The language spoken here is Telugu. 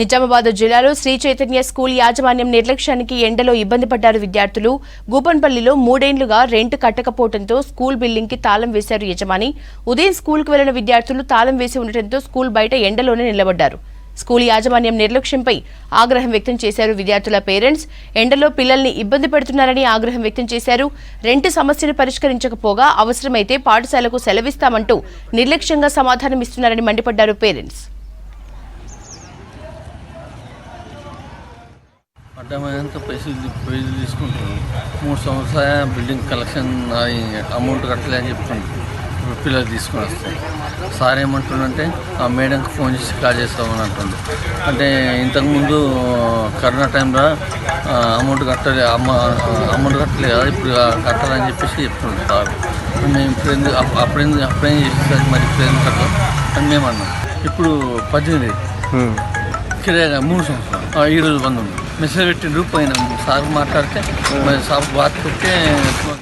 నిజామాబాద్ జిల్లాలో శ్రీ చైతన్య స్కూల్ యాజమాన్యం నిర్లక్ష్యానికి ఎండలో ఇబ్బంది పడ్డారు విద్యార్థులు. గూపన్పల్లిలో మూడేండ్లుగా రెంట్ కట్టకపోవడంతో స్కూల్ బిల్డింగ్కి తాళం వేశారు యజమాని. ఉదయం స్కూల్కు వెళ్ళిన విద్యార్థులు తాళం వేసి ఉండటంతో స్కూల్ బయట ఎండలోనే నిలబడ్డారు. స్కూల్ యాజమాన్యం నిర్లక్ష్యంపై ఆగ్రహం వ్యక్తం చేశారు విద్యార్థుల పేరెంట్స్. ఎండలో పిల్లల్ని ఇబ్బంది పెడుతున్నారని ఆగ్రహం వ్యక్తం చేశారు. రెంట్ సమస్యను పరిష్కరించకపోగా అవసరమైతే పాఠశాలకు సెలవిస్తామంటూ నిర్లక్ష్యంగా సమాధానం ఇస్తున్నారని మండిపడ్డారు పేరెంట్స్. అడ్డమైనంత పైసలు పైసలు తీసుకుంటారు. మూడు సంవత్సరాల బిల్డింగ్ కలెక్షన్ అమౌంట్ కట్టలే అని ఇప్పుడు పిల్లలు తీసుకొని వస్తారు. సార్ ఏమంటుండంటే ఆ మేడంకి ఫోన్ చేసి కాల్ చేస్తామని అంటుండు. అంటే ఇంతకుముందు కరోనా టైంలో అమౌంట్ కట్టలే అమ్మ అమౌంట్ కట్టలే కదా ఇప్పుడు కట్టాలని చెప్పేసి చెప్తుండ్రు సార్. మేము ఇప్పుడు ఎందుకు అప్పుడు ఎందుకు అప్పుడేం చేసేసరికి మరి ఇప్పుడు ఎందుకు కట్టాలి అని మేము అన్నాం ఇప్పుడు పద్దెనిమిది. కిరాయిగా మూడు సంవత్సరాలు. ఆ, ఈ రోజు బంద్ ఉంది मिशन रूप में सारे माटाते सब बात कुछ